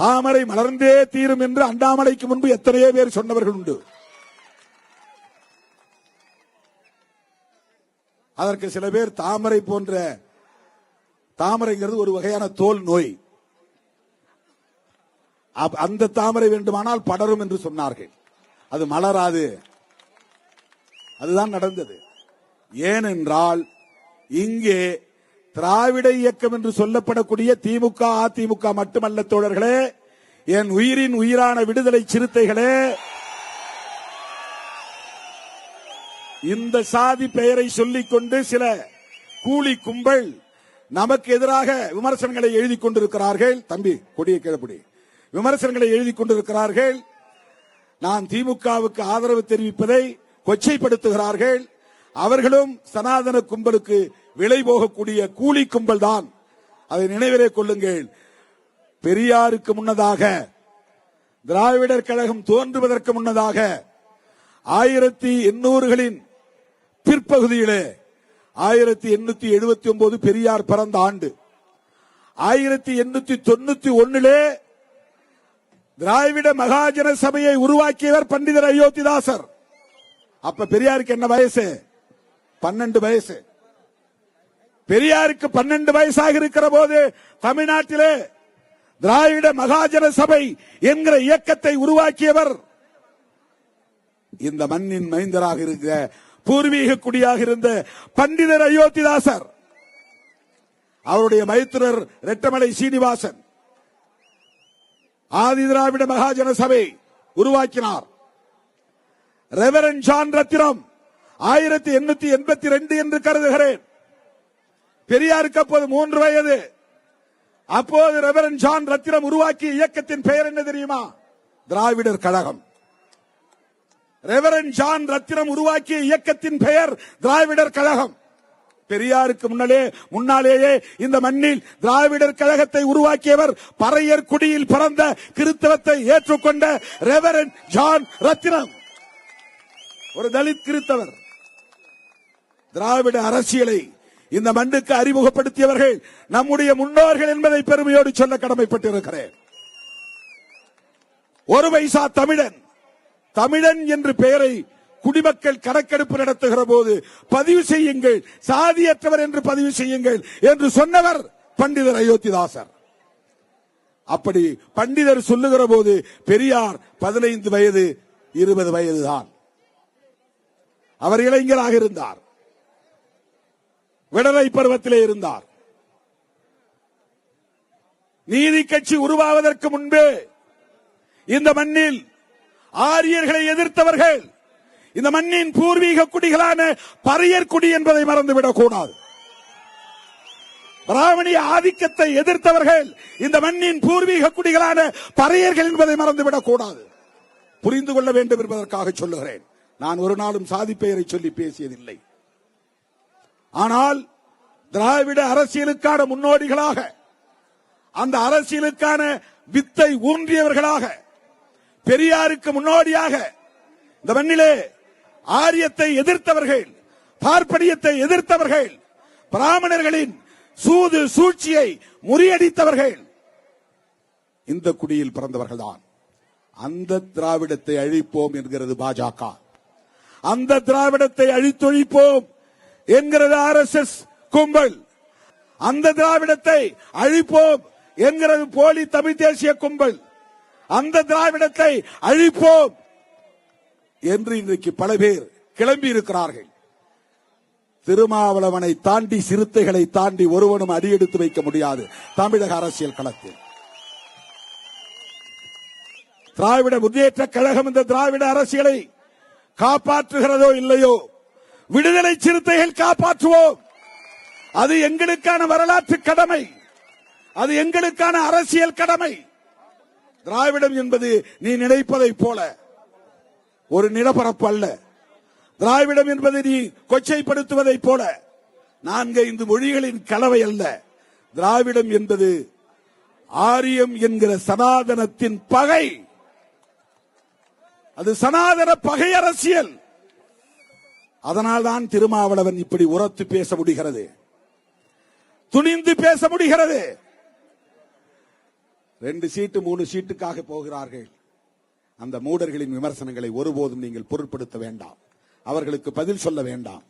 தாமரை மலர்ந்தே தீரும் என்று அண்ணாமலைக்கு முன்பு எத்தனையோ பேர் சொன்னவர்கள் உண்டு. அதற்கு சில பேர் தாமரை போன்ற தாமரைங்கிறது ஒரு வகையான தோல் நோய். அந்த தாமரை வேண்டுமானால் படரும் என்று சொன்னார்கள். அது மலராது. அதுதான் நடந்தது. ஏனென்றால் இங்கே திராவிட இயக்கம் என்று சொல்லப்படக்கூடிய திமுக அதிமுக மட்டுமல்ல தோழர்களே என் உயிரின் உயிரான விடுதலை சிறுத்தைகளே இந்த சாதி பெயரை சொல்லிக்கொண்டு சில கூலி கும்பல் நமக்கு எதிராக விமர்சனங்களை எழுதி கொண்டிருக்கிறார்கள். தம்பி கொடியை கிழப்படி விமர்சனங்களை எழுதி கொண்டிருக்கிறார்கள். நான் திமுகவுக்கு ஆதரவு தெரிவிப்பதை கொச்சைப்படுத்துகிறார்கள். அவர்களும் சனாதன கும்பலுக்கு விலை போகக்கூடிய கூலி கும்பல் தான். அதை நினைவிலே கொள்ளுங்கள். பெரியாருக்கு முன்னதாக திராவிடர் கழகம் தோன்றுவதற்கு முன்னதாக ஆயிரத்தி எண்ணூறுகளின் பிற்பகுதியிலே ஆயிரத்தி எண்ணூத்தி எழுபத்தி ஒன்பது பெரியார் பிறந்த ஆண்டு. ஆயிரத்தி எண்ணூத்தி தொண்ணூத்தி ஒன்னிலே திராவிட மகாஜன சபையை உருவாக்கியவர் பண்டிதர் அயோத்திதாசர். அப்ப பெரியாருக்கு என்ன வயசு? பன்னெண்டு வயசு. பெரியாருக்கு பன்னெண்டு வயசாக இருக்கிற போது தமிழ்நாட்டிலே திராவிட மகாஜன சபை என்கிற இயக்கத்தை உருவாக்கியவர் இந்த மண்ணின் மைந்தராக இருக்கிற பூர்வீக குடியாக இருந்த பண்டிதர் அயோத்திதாசர் அவருடைய மைத்துனர் ரெட்டமலை சீனிவாசன் ஆதி திராவிட மகாஜன சபை உருவாக்கினார். ரெவரன் ஜான் ரத்தினம் ஆயிரத்தி எண்ணூத்தி எண்பத்தி ரெண்டு என்று கருதுகிறேன். பெரியாருக்கு அப்போது மூன்று வயது. அப்போது ரெவரன் ஜான் ரத்திரம் உருவாக்கிய இயக்கத்தின் பெயர் என்ன தெரியுமா? திராவிடர் கழகம். ரெவரன் ஜான் ரத்திரம் உருவாக்கிய இயக்கத்தின் பெயர் திராவிடர் கழகம். பெரியாருக்கு முன்னாலே முன்னாலேயே இந்த மண்ணில் திராவிடர் கழகத்தை உருவாக்கியவர் பறையர் குடியில் பிறந்த கிறித்தவத்தை ஏற்றுக்கொண்ட ரெவரன் ஜான் ரத்தினம். ஒரு தலித் கிறித்தவர். திராவிட அரசியலை இந்த மண்ணுக்கு அறிமுகப்படுத்தியவர்கள் நம்முடைய முன்னோர்கள் என்பதை பெருமையோடு சொல்ல கடமைப்பட்டிருக்கிறேன். ஒரு பைசா தமிழன் தமிழன் என்று பெயரை குடிமக்கள் கணக்கெடுப்பு நடத்துகிற போது பதிவு செய்யுங்கள் சாதியற்றவர் என்று பதிவு செய்யுங்கள் என்று சொன்னவர் பண்டிதர் அயோத்திதாசர். அப்படி பண்டிதர் சொல்லுகிற போது பெரியார் பதினைந்து வயது இருபது வயதுதான். அவர் இளைஞராக இருந்தார். விடலை பருவத்திலே இருந்தார். நீதி கட்சி உருவாவதற்கு முன்பே இந்த மண்ணில் ஆரியர்களை எதிர்த்தவர்கள் இந்த மண்ணின் பூர்வீக குடிகளான பறையர் குடி என்பதை மறந்துவிடக் கூடாது. பிராமணிய ஆதிக்கத்தை எதிர்த்தவர்கள் இந்த மண்ணின் பூர்வீக குடிகளான பறையர்கள் என்பதை மறந்துவிடக் கூடாது. புரிந்து கொள்ள வேண்டும் என்பதற்காக சொல்லுகிறேன். நான் ஒரு நாளும் சாதி பெயரை சொல்லி பேசியதில்லை. ஆனால் திராவிட அரசியலுக்கான முன்னோடிகளாக அந்த அரசியலுக்கான வித்தை ஊன்றியவர்களாக பெரியாருக்கு முன்னோடியாக இந்த மண்ணிலே ஆரியத்தை எதிர்த்தவர்கள் பார்ப்பனியத்தை எதிர்த்தவர்கள் பிராமணர்களின் சூது சூழ்ச்சியை முறியடித்தவர்கள் இந்த குடியில் பிறந்தவர்கள் தான் அந்த திராவிடத்தை அழிப்போம் என்கிறது பாஜக. அந்த திராவிடத்தை அழித்தொழிப்போம் என்கிறது ஆர் எஸ் எஸ் கும்பல். அந்த திராவிடத்தை அழிப்போம் என்கிறது போலி தமிழ் தேசிய கும்பல். அந்த திராவிடத்தை அழிப்போம் என்று இன்றைக்கு பல பேர் கிளம்பி இருக்கிறார்கள். திருமாவளவனை தாண்டி சிறுத்தைகளை தாண்டி ஒருவனும் அடியெடுத்து வைக்க முடியாது தமிழக அரசியல் களத்தில். திராவிட முன்னேற்ற கழகம் இந்த திராவிட அரசியலை காப்பாற்றுகிறதோ இல்லையோ விடுதலை சிறுத்தைகள் காப்பாற்றுவோம். அது எங்களுக்கான வரலாற்று கடமை. அது எங்களுக்கான அரசியல் கடமை. திராவிடம் என்பது நீ நினைப்பதைப் போல ஒரு நிலப்பரப்பு அல்ல. திராவிடம் என்பது நீ கொச்சைப்படுத்துவதைப் போல. நான்கு ஐந்து மொழிகளின் கலவை அல்ல. திராவிடம் என்பது ஆரியம் என்கிற சனாதனத்தின் பகை. அது சனாதன பகை அரசியல். அதனால்தான் திருமாவளவன் இப்படி உரத்து பேச முடிகிறது. துணிந்து பேச முடிகிறது. ரெண்டு சீட்டு மூணு சீட்டுக்காக போகிறார்கள். அந்த மூடர்களின் விமர்சனங்களை ஒருபோதும் நீங்கள் பொருட்படுத்த வேண்டாம். அவர்களுக்கு பதில் சொல்ல வேண்டாம்.